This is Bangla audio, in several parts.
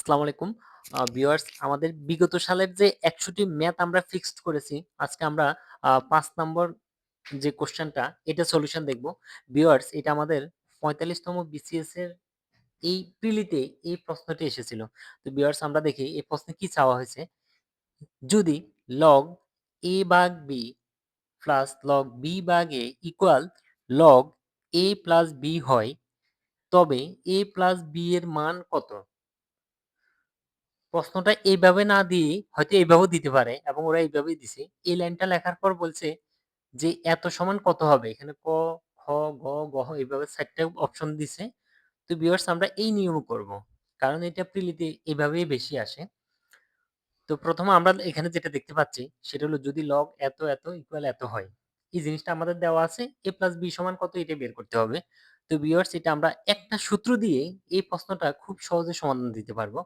আসসালামু আলাইকুম ভিউয়ার্স আমাদের বিগত সালের যে ১০০ টি ম্যাথ আমরা ফিক্সড করেছি, আজকে আমরা ৫ নম্বর যে কোয়েশ্চেনটা এটা সলিউশন দেখব। ভিউয়ার্স এটা আমাদের ৪৫ তম বিসিএস এর এই প্রিলিতে এই প্রশ্নটি এসেছিল। তো ভিউয়ার্স আমরা দেখি এই প্রশ্নে কি চাওয়া হয়েছে? যদি লগ এ ভাগ বি প্লাস লগ বি ভাগ A equal log A plus B হয়, তবে এ প্লাস বি এর মান কত? প্রশ্নটা এইভাবে না দিয়ে হয়তো এইভাবেও দিতে পারে এবং ওরা এইভাবেই দিছে। এই লাইনটা লেখার পর বলছে যে এত সমান কত হবে? এখানে ক, খ, গ, ঘ এইভাবে ৪ টা অপশন দিছে। তো ভিউয়ার্স আমরা এই নিয়মে করব। কারণ এটা প্রিলিতে এভাবেই বেশি আসে। তো প্রথমে আমরা এখানে যেটা দেখতে পাচ্ছি সেটা হলো যদি লগ এত, এত ইকুয়াল এত হয়। এই জিনিসটা আমাদের দেওয়া আছে এ প্লাস বি সমান কত এটা বের করতে হবে। তো ভিউয়ার্স এটা আমরা একটা সূত্র দিয়ে এই প্রশ্নটা খুব সহজে সমাধান দিতে পারব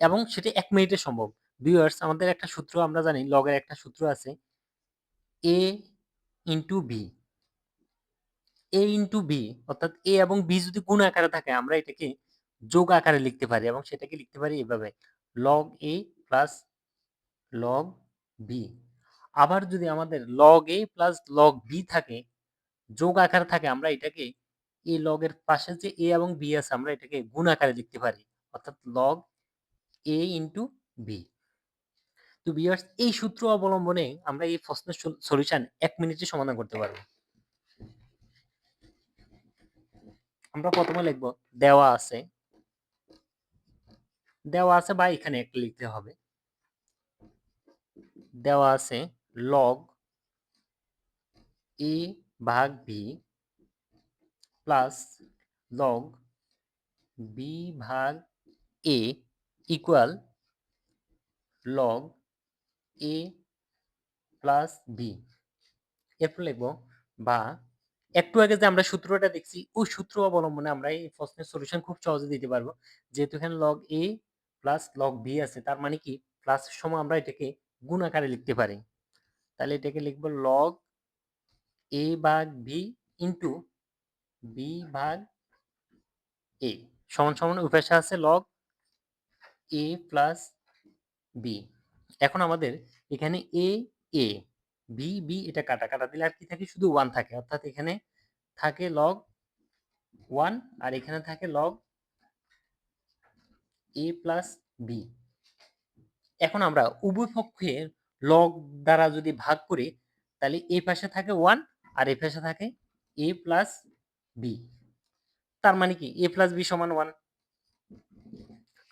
এবং সেটা এক মিনিটে সম্ভব। ভিউয়ার্স আমাদের একটা সূত্র আমরা জানি লগের একটা সূত্র আছে, a ইনটু b a ইনটু বি অর্থাৎ এ এবং বি যদি গুণ আকারে থাকে, আমরা এটাকে যোগ আকারে লিখতে পারি এবং সেটাকে লিখতে পারি এভাবে। Log A plus log B আবার যদি আমাদের log A plus log B থাকে, যোগ আকারে থাকে, আমরা এটাকে এ লগের পাশে যে এ এবং বি আছে, আমরা এটাকে গুণ আকারে লিখতে পারি। অর্থাৎ log a ইনটু b তো ভিউয়ার্স এই সূত্র অবলম্বনে আমরা এই প্রশ্নের সলিউশন ১ মিনিটে সমাধান করতে পারব। আমরা প্রথমে লিখব, দেওয়া আছে দেওয়া আছে বা এখানে একটা লিখতে হবে। দেওয়া আছে log a ভাগ b প্লাস log b ভাগ a equal log a plus b এরপর লিখব বা একটু আগে যে আমরা সূত্রটা দেখছি, ওই সূত্র অবলম্বনে আমরা এই প্রশ্নের সলিউশন খুব সহজে দিতে পারব। যেহেতু এখানে log a plus log b আছে, তার মানে কি? প্লাস সময় আমরা এটাকে গুণ আকারে লিখতে পারি। তাহলে এটাকে লিখব log a ভাগ b ইন্টু b ভাগ a সমান সমান ওই পাশে আছে log a প্লাস b এখন আমাদের এখানে a a, b b এটা কাটা কাটা দিলে আর কি থাকে? শুধু 1 থাকে। অর্থাৎ এখানে থাকে log 1 আর এখানে থাকে log a প্লাস b এখন আমরা উভয় পক্ষের লগ দ্বারা যদি ভাগ করি, তাহলে এই পাশে থাকে 1 আর এই পাশে থাকে a প্লাস b তার মানে কি? A প্লাস b সমান 1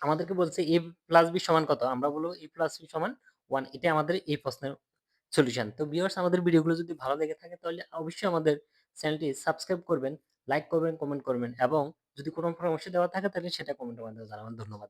আমাদেরকে বলছে এ প্লাস বি সমান কত? আমরা বলব এ প্লাস বি সমান ওয়ান এটা আমাদের এই প্রশ্নের সলিউশন তো ভিউয়ার্স আমাদের ভিডিওগুলো যদি ভালো লেগে থাকে, তাহলে অবশ্যই আমাদের চ্যানেলটি সাবস্ক্রাইব করবেন লাইক করবেন কমেন্ট করবেন এবং যদি কোনো পরামর্শ দেওয়া থাকে, তাহলে সেটা কমেন্টের মাধ্যমে জানাবেন। ধন্যবাদ।